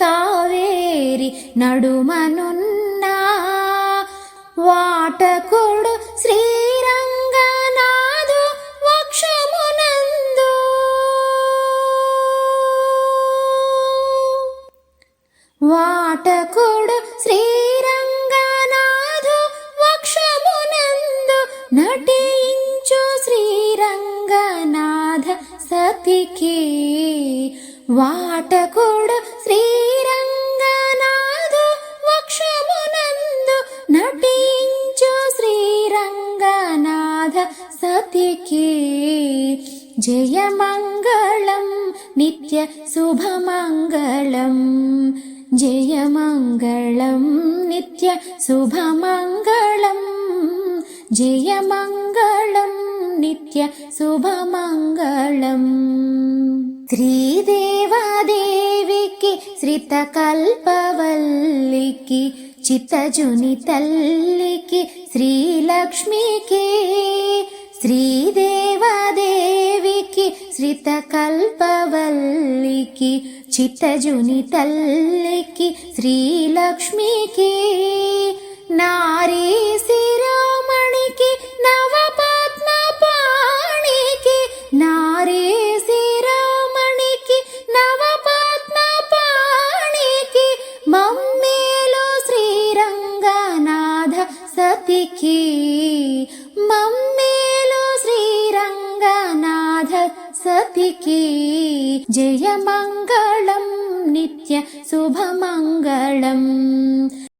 కావేరి నడుమనున్నా. వాటకుడు శ్రీరంగనాథు వక్షమునందు. వాటకుడు శ్రీరంగనాథు వక్షమునందు నటించు శ్రీరంగనాథ సతికి. వాటకుడు जयमङ्गलं नित्यशुभमङ्गलम् जयमङ्गलं नित्यशुभमङ्गलम् जयमङ्गलं नित्यशुभमङ्गलम् शुभमङ्गलम्। त्रिदेवादेव चित्तजुनि चित्तजुनितल्लिके श्रीलक्ष्मीके। శ్రీదేవాదేవికి శ్రితకల్పవల్లికి చిత్తజుని తల్లికి శ్రీలక్ష్మికి నారీ శిరోమణికి నవపద్మ పాణికి నారీ శిరోమణికి నవపద్మ పాణికి మమ్మేలో శ్రీరంగనాథ సతికి మమ్మీ जयमङ्गलम् नित्य शुभमङ्गलम्।